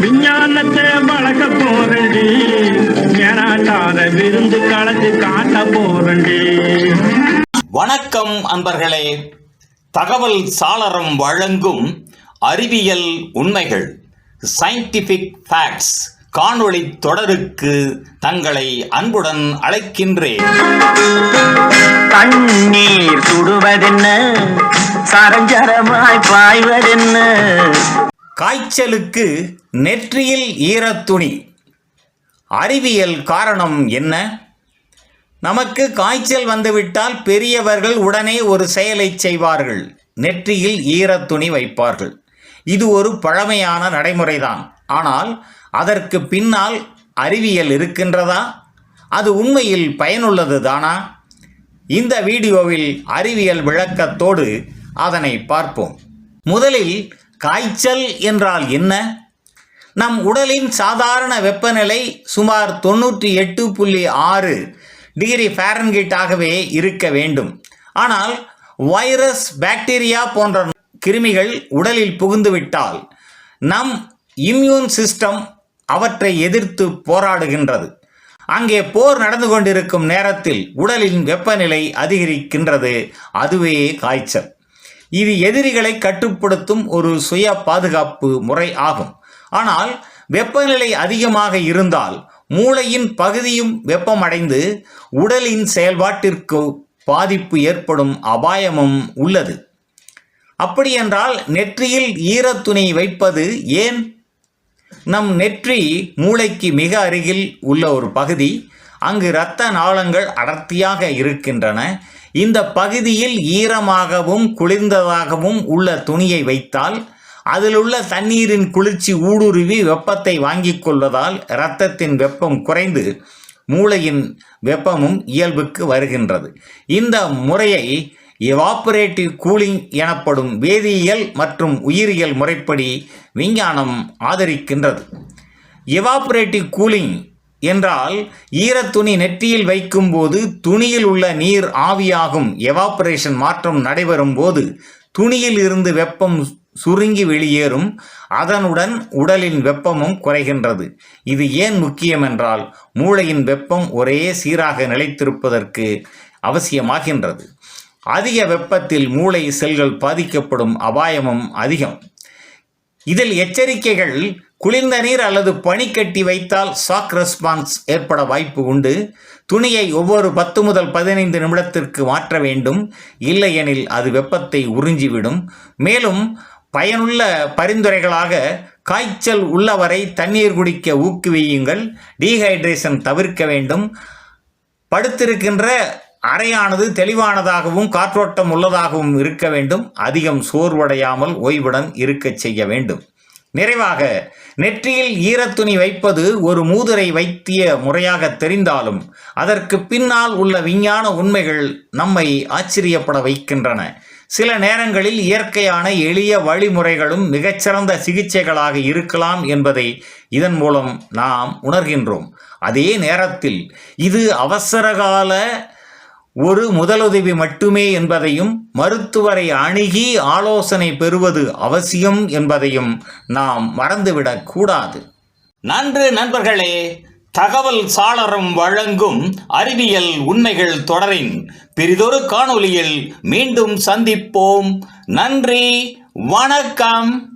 விஞ்ஞானத்தை வளர்க்க போறண்டி ஏனாட்டாத விருந்து கலந்து காட்ட போறண்டி வணக்கம் அன்பர்களே. தகவல் சாளரம் வழங்கும் அறிவியல் உண்மைகள் சயின்டிபிக் ஃபேக்ட்ஸ் காணொளி தொடருக்கு தங்களை அன்புடன் அழைக்கின்றேன். தண்ணீர் சுடுவதென்ன? சரஞ்சரமாய் பாய்வதென்ன? காய்ச்சலுக்கு நெற்றியில் ஈரத்துணி அறிவியல் காரணம் என்ன? நமக்கு காய்ச்சல் வந்துவிட்டால் பெரியவர்கள் உடனே ஒரு செயலை செய்வார்கள். நெற்றியில் ஈரத்துணி வைப்பார்கள். இது ஒரு பழமையான நடைமுறைதான். ஆனால் அதற்கு பின்னால் அறிவியல் இருக்கின்றதா? அது உண்மையில் பயனுள்ளது தானா? இந்த வீடியோவில் அறிவியல் விளக்கத்தோடு அதனை பார்ப்போம். முதலில் காய்ச்சல் என்றால் என்ன? நம் உடலின் சாதாரண வெப்பநிலை சுமார் தொண்ணூற்றி எட்டு புள்ளி ஆறு டிகிரி ஃபாரன்ஹீட்டாகவே இருக்க வேண்டும். ஆனால் வைரஸ் பாக்டீரியா போன்ற கிருமிகள் உடலில் புகுந்துவிட்டால் நம் இம்யூன் சிஸ்டம் அவற்றை எதிர்த்து போராடுகின்றது. அங்கே போர் நடந்து கொண்டிருக்கும் நேரத்தில் உடலின் வெப்பநிலை அதிகரிக்கின்றது. அதுவே காய்ச்சல். இது எதிரிகளை கட்டுப்படுத்தும் ஒரு சுய பாதுகாப்பு முறை ஆகும். ஆனால் வெப்பநிலை அதிகமாக இருந்தால் மூளையின் பகுதியும் வெப்பமடைந்து உடலின் செயல்பாட்டிற்கு பாதிப்பு ஏற்படும் அபாயமும் உள்ளது. அப்படியென்றால் நெற்றியில் ஈரத்துணி வைப்பது ஏன்? நம் நெற்றி மூளைக்கு மிக அருகில் உள்ள ஒரு பகுதி அங்கு இரத்த நாளங்கள் அடர்த்தியாக இருக்கின்றன. இந்த பகுதியில் ஈரமாகவும் குளிர்ந்ததாகவும் உள்ள துணியை வைத்தால் அதில் உள்ள தண்ணீரின் குளிர்ச்சி ஊடுருவி வெப்பத்தை வாங்கிக் கொள்வதால் இரத்தத்தின் வெப்பம் குறைந்து மூளையின் வெப்பமும் இயல்புக்கு வருகின்றது. இந்த முறையை எவாப்பரேட்டிவ் கூலிங் எனப்படும் வேதியியல் மற்றும் உயிரியல் முறைப்படி விஞ்ஞானம் ஆதரிக்கின்றது. எவாப்பரேட்டிவ் கூலிங் என்றால் ஈரத்துணி நெற்றியில் வைக்கும்போது துணியில் உள்ள நீர் ஆவியாகும். எவாப்ரேஷன் மாற்றம் நடைபெறும் போது துணியில் இருந்து வெப்பம் சுருங்கி வெளியேறும். அதனுடன் உடலின் வெப்பமும் குறைகின்றது. இது ஏன் முக்கியம் என்றால் மூளையின் வெப்பம் ஒரே சீராக நிலைத்திருப்பதற்கு அவசியமாகின்றது. அதிக வெப்பத்தில் மூளை செல்கள் பாதிக்கப்படும் அபாயமும் அதிகம். இதில் எச்சரிக்கைகள் குளிர்ந்த நீர் அல்லது பனிக்கட்டி வைத்தால் ஷாக் ரெஸ்பான்ஸ் ஏற்பட வாய்ப்பு உண்டு. துணியை ஒவ்வொரு பத்து முதல் பதினைந்து நிமிடத்திற்கு மாற்ற வேண்டும். இல்லையெனில் அது வெப்பத்தை உறிஞ்சிவிடும். மேலும் பயனுள்ள பரிந்துரைகளாக காய்ச்சல் உள்ளவரை தண்ணீர் குடிக்க ஊக்குவியுங்கள். டீஹைட்ரேஷன் தவிர்க்க வேண்டும். படுத்திருக்கின்ற அறையானது தெளிவானதாகவும் காற்றோட்டம் உள்ளதாகவும் இருக்க வேண்டும். அதிகம் சோர்வடையாமல் ஓய்வுடன் இருக்கச் செய்ய வேண்டும். நிறைவாக நெற்றியில் ஈரத்துணி வைப்பது ஒரு மூதுரை வைத்திய முறையாக தெரிந்தாலும் அதற்கு பின்னால் உள்ள விஞ்ஞான உண்மைகள் நம்மை ஆச்சரியப்பட வைக்கின்றன. சில நேரங்களில் இயற்கையான எளிய வழிமுறைகளும் மிகச்சிறந்த சிகிச்சைகளாக இருக்கலாம் என்பதை இதன் மூலம் நாம் உணர்கின்றோம். அதே நேரத்தில் இது அவசரகால ஒரு முதலுதவி மட்டுமே என்பதையும் மருத்துவரை அணுகி ஆலோசனை பெறுவது அவசியம் என்பதையும் நாம் மறந்துவிடக் கூடாது. நன்று நண்பர்களே தகவல் சாளரம் வழங்கும் அறிவியல் உண்மைகள் தொடரின் பெரிதொரு காணொளியில் மீண்டும் சந்திப்போம். நன்றி வணக்கம்.